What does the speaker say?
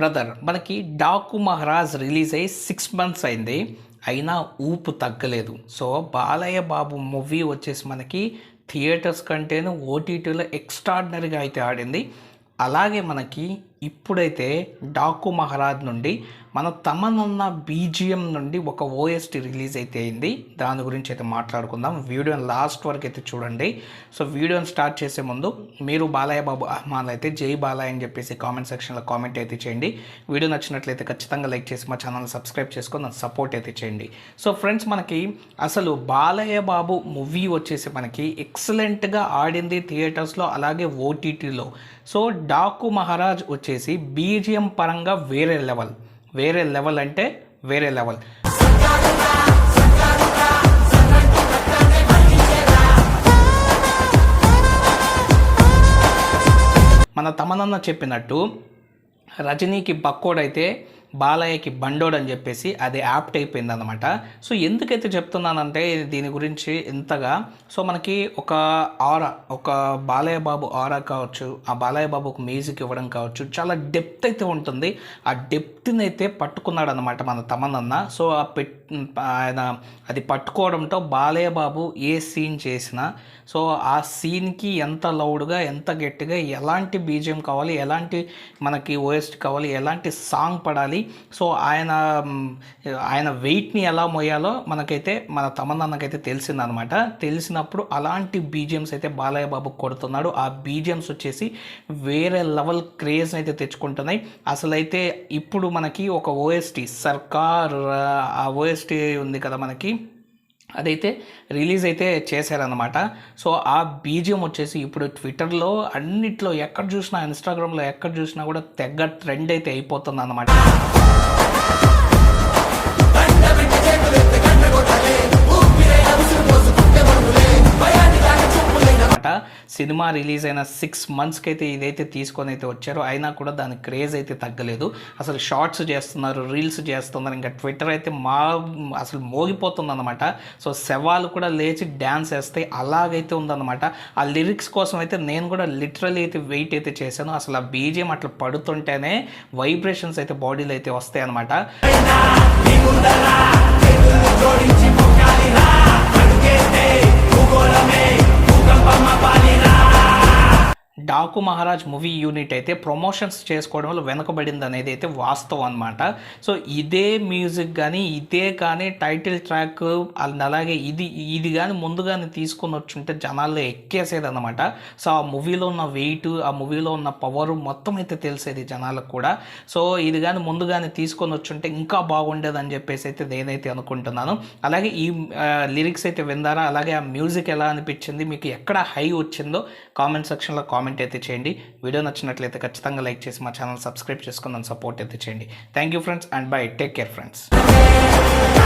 Brother మనకి Daaku Maharaj release అయ్యి six months అయింది. అయినా ఊపు తగ్గలేదు. సో బాలయ్య బాబు మూవీ వచ్చేసి మనకి థియేటర్స్ కంటేను ఓటీటీలో ఎక్స్ట్రాడినరీగా అయితే ఆడింది. అలాగే మనకి ఇప్పుడైతే డాకు మహారాజ్ నుండి మన తమనున్న బీజిఎం నుండి ఒక ఓఎస్టీ రిలీజ్ అయితే అయింది. దాని గురించి అయితే మాట్లాడుకుందాం. వీడియోని లాస్ట్ వరకు అయితే చూడండి. సో వీడియోని స్టార్ట్ చేసే ముందు మీరు బాలయ్య బాబు అహ్మాన్ అయితే జై బాలయ్య అని చెప్పేసి కామెంట్ సెక్షన్లో కామెంట్ అయితే చేయండి. వీడియో నచ్చినట్లయితే ఖచ్చితంగా లైక్ చేసి మా ఛానల్ సబ్స్క్రైబ్ చేసుకొని నాకు సపోర్ట్ అయితే చేయండి. సో ఫ్రెండ్స్ మనకి అసలు బాలయ్య బాబు మూవీ వచ్చేసి మనకి ఎక్సలెంట్గా ఆడింది థియేటర్స్లో అలాగే ఓటీటీలో సో డాకు మహారాజ్ వచ్చి వచ్చేసి బీజిఎం పరంగా వేరే లెవెల్. వేరే లెవెల్ అంటే వేరే లెవెల్. మన తమనన్న చెప్పినట్టు రజనీకి బక్కోడైతే బాలయ్యకి బండోడ్ అని చెప్పేసి అది యాప్ట్ అయిపోయింది అనమాట సో ఎందుకైతే చెప్తున్నానంటే దీని గురించి ఇంతగా సో మనకి ఒక ఆరా ఒక బాలయ్య బాబు ఆరా కావచ్చు ఆ బాలయ్య బాబుకు మ్యూజిక్ ఇవ్వడం కావచ్చు చాలా డెప్త్ అయితే ఉంటుంది. ఆ డెప్త్ని అయితే పట్టుకున్నాడు అనమాట మన తమనన్న సో ఆ పెట్ ఆయన అది పట్టుకోవడంతో బాలయ్య బాబు ఏ సీన్ చేసినా సో ఆ సీన్కి ఎంత లౌడ్గా ఎంత గట్టిగా ఎలాంటి బీజియం కావాలి ఎలాంటి మనకి ఓఎస్ట్ కావాలి ఎలాంటి సాంగ్ పడాలి సో ఆయన ఆయన వెయిట్ని ఎలా మోయాలో మనకైతే మన తమన్నాన్నకైతే తెలిసిందనమాట తెలిసినప్పుడు అలాంటి బీజిఎమ్స్ అయితే బాలయ్య బాబు కొడుతున్నాడు. ఆ బీజిఎమ్స్ వచ్చేసి వేరే లెవెల్ క్రేజ్ అయితే తెచ్చుకుంటున్నాయి. అసలైతే ఇప్పుడు మనకి ఒక ఓఎస్టీ సర్కార్ ఆ ఓఎస్టీ ఉంది కదా మనకి. అదైతే రిలీజ్ అయితే చేశారనమాట సో ఆ బీజియం వచ్చేసి ఇప్పుడు ట్విట్టర్లో అన్నిట్లో ఎక్కడ చూసినా ఇన్స్టాగ్రామ్లో ఎక్కడ చూసినా కూడా తెగ ట్రెండ్ అయితే అయిపోతుంది అన్నమాట సినిమా రిలీజ్ అయిన సిక్స్ మంత్స్కి అయితే ఇదైతే తీసుకొని అయితే వచ్చారో అయినా కూడా దాని క్రేజ్ అయితే తగ్గలేదు. అసలు షార్ట్స్ చేస్తున్నారు రీల్స్ చేస్తున్నారు ఇంకా ట్విట్టర్ అయితే మా అసలు మోగిపోతుంది అనమాట సో శవాలు కూడా లేచి డ్యాన్స్ వేస్తాయి అలాగైతే ఉందన్నమాట. ఆ లిరిక్స్ కోసం అయితే నేను కూడా లిటరలీ అయితే వెయిట్ అయితే చేశాను. అసలు ఆ బీజియం అట్లా పడుతుంటేనే వైబ్రేషన్స్ అయితే బాడీలో అయితే వస్తాయి అనమాట డాకు మహారాజ్ మూవీ యూనిట్ అయితే ప్రమోషన్స్ చేసుకోవడంలో వెనకబడింది అనేది అయితే వాస్తవం అనమాట సో ఇదే మ్యూజిక్ కానీ ఇదే కానీ టైటిల్ ట్రాక్ అలాగే ఇది ఇది కానీ ముందుగానే తీసుకొని వచ్చుంటే జనాల్లో ఎక్కేసేది అనమాట సో ఆ మూవీలో ఉన్న వెయిట్ ఆ మూవీలో ఉన్న పవర్ మొత్తం అయితే తెలిసేది జనాలకు కూడా. సో ఇది కానీ ముందుగానే తీసుకొని వచ్చుంటే ఇంకా బాగుండేది అని చెప్పేసి అయితే నేనైతే అనుకుంటున్నాను. అలాగే ఈ లిరిక్స్ అయితే విందారా అలాగే ఆ మ్యూజిక్ ఎలా అనిపించింది? మీకు ఎక్కడ హై వచ్చిందో కామెంట్ సెక్షన్లో కామెంట్ అయితే చేయండి. వీడియో నచ్చినట్లయితే ఖచ్చితంగా లైక్ చేసి మా ఛానల్ సబ్స్క్రైబ్ చేసుకుని సపోర్ట్ అయితే చేయండి. Thank you friends and bye take care friends